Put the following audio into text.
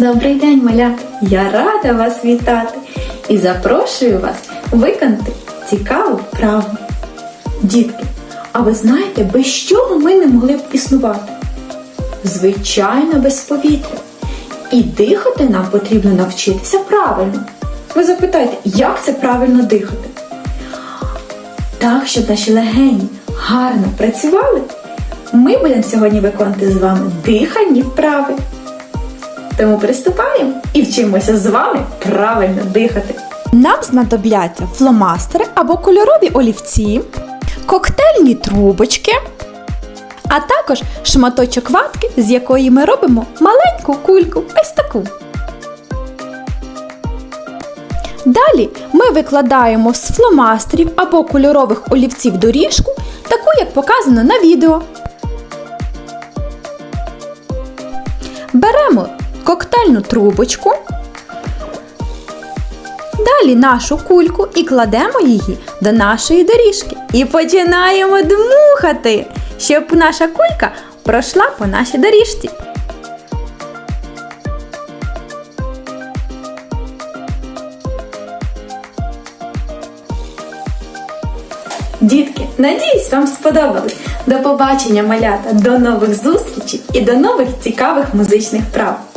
Добрий день, малята! Я рада вас вітати і запрошую вас виконати цікаву вправу. Дітки, а ви знаєте, без чого ми не могли б існувати? Звичайно, без повітря. І дихати нам потрібно навчитися правильно. Ви запитаєте, як це правильно дихати? Так, щоб наші легені гарно працювали, ми будемо сьогодні виконувати з вами дихальні вправи. Тому приступаємо і вчимося з вами правильно дихати. Нам знадобляться фломастери або кольорові олівці, коктейльні трубочки, а також шматочок ватки, з якої ми робимо маленьку кульку, ось таку. Далі ми викладаємо з фломастерів або кольорових олівців доріжку, таку як показано на відео. Беремо коктейльну трубочку. Далі нашу кульку і кладемо її до нашої доріжки. І починаємо дмухати, щоб наша кулька пройшла по нашій доріжці. Дітки, надіюсь, вам сподобалось. До побачення, малята, до нових зустрічей і до нових цікавих музичних прав.